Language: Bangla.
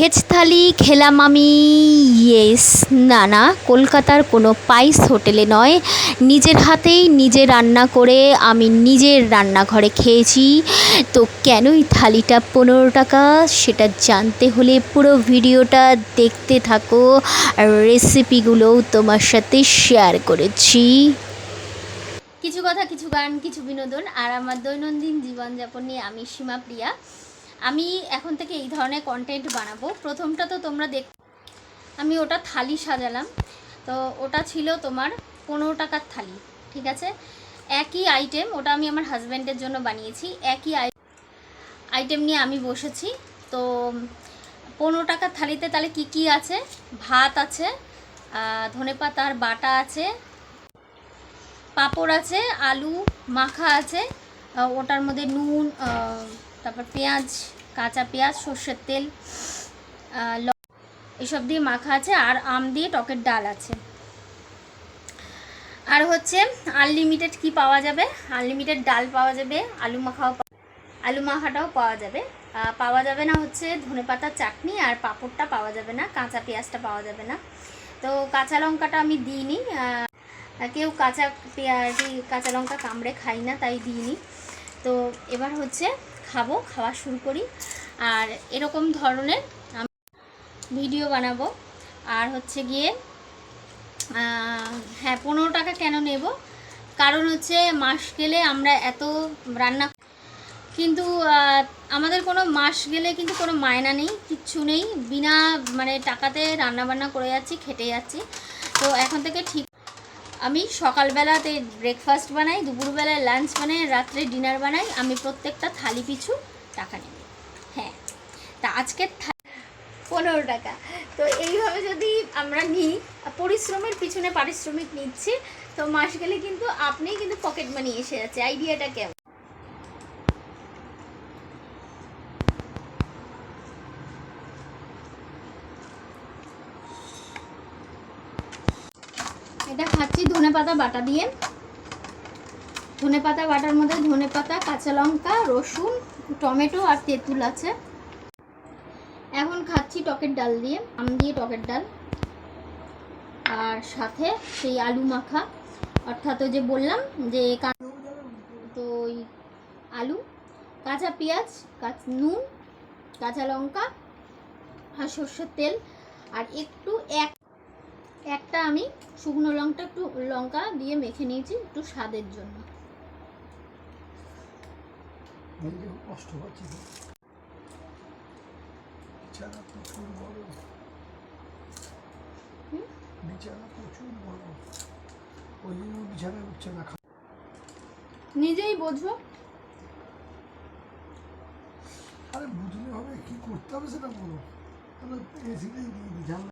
ভেজ থালি খেলাম আমি। ইয়েস না না, কলকাতার কোনো পাইস হোটেলে নয়। নিজের হাতেই নিজে রান্না করে আমি নিজের রান্নাঘরে খেয়েছি। তো কেনই থালিটা পনেরো টাকা? সেটা জানতে হলে পুরো ভিডিওটা দেখতে থাকো। আর রেসিপিগুলোও তোমার সাথে শেয়ার করেছি। কিছু কথা, কিছু গান, কিছু বিনোদন আর আমার দৈনন্দিন জীবনযাপন নিয়ে আমি সীমা প্রিয়া আমি এখন থেকে এই ধরনের কন্টেন্ট বানাবো। প্রথমটা তো তোমরা দেখ, আমি ওটা থালি সাজালাম। তো ওটা ছিল তোমার পনেরো টাকার থালি, ঠিক আছে? একই আইটেম ওটা আমি আমার হাজব্যান্ডের জন্য বানিয়েছি, একই আই আইটেম নিয়ে আমি বসেছি। তো পনেরো টাকার থালিতে তাহলে কি কি আছে? ভাত আছে ধনে পাতার বাটা আছে, পাঁপড় আছে, আলু, মাখা আছে ওটার মধ্যে নুন তারপর পেঁয়াজ কাঁচা পেঁয়াজ, সর্ষের তেল এসব দিয়ে মাখা আছে আর আম দিয়ে টকের ডাল আছে। আর হচ্ছে আনলিমিটেড কি পাওয়া যাবে? আনলিমিটেড ডাল পাওয়া যাবে, আলু মাখাও আলু মাখাটাও পাওয়া যাবে। পাওয়া যাবে না হচ্ছে ধনেপাতার চাটনি আর পাঁপড়টা পাওয়া যাবে না, কাঁচা পেঁয়াজটা পাওয়া যাবে না। তো কাঁচা লঙ্কাটা আমি দিইনি কেউ কাঁচা পেঁয়াজ, কাঁচা লঙ্কা কামড়ে খাই না, তাই দিইনি। তো এবার হচ্ছে খাব, খাওয়া শুরু করি। আর এরকম ধরনের ভিডিও বানাবো। আর হচ্ছে গিয়ে হ্যাঁ পনেরো টাকা কেন নেব? কারণ হচ্ছে মাস গেলে আমরা এত রান্না কিন্তু আমাদের কোনো মাস গেলে কিন্তু কোনো মায়না নেই, কিচ্ছু নেই। বিনা মানে টাকাতে রান্না বান্না করে যাচ্ছি, খেটে যাচ্ছি। তো এখন থেকে ঠিক আমি সকালবেলাতে ব্রেকফাস্ট বানাই, দুপুরবেলায় লাঞ্চ বানাই, রাত্রে ডিনার বানাই, আমি প্রত্যেকটা থালি পিছু টাকা নেব। হ্যাঁ তা আজকের পনেরো টাকা। তো এইভাবে যদি আমরা নিই, পরিশ্রমের পিছনে পারিশ্রমিক নিচ্ছি, তো মাস গেলে কিন্তু আপনিই কিন্তু পকেট মানি এসে যাচ্ছে। আইডিয়াটা কেমন? এটা খাচ্ছি ধনে পাতা বাটা দিয়ে। ধনে পাতা বাটার মধ্যে ধনে পাতা কাঁচা লঙ্কা, রসুন, টমেটো আর তেঁতুল আছে। এখন খাচ্ছি টকের ডাল দিয়ে, আম দিয়ে টকের ডাল। আর সাথে সেই আলু মাখা। অর্থাৎ ওই যে বললাম যে তো ওই আলু, কাঁচা পেঁয়াজ নুন, কাঁচা লঙ্কা আর সর্ষের তেল। আর একটু এক একটা আমি শুকনো লঙ্কা একটু লঙ্কা দিয়ে মেখে নিয়েছি একটু স্বাদের জন্য। কষ্ট প্রচুর বড়। হুম? প্রচুর বড়। ওই জন্য বিছানায় উঠছে না। নিজেই বোঝো। আরে বুঝলে হবে কি করতে হবে সেটা বলো। তাহলে এসিটাই দিয়ে দিই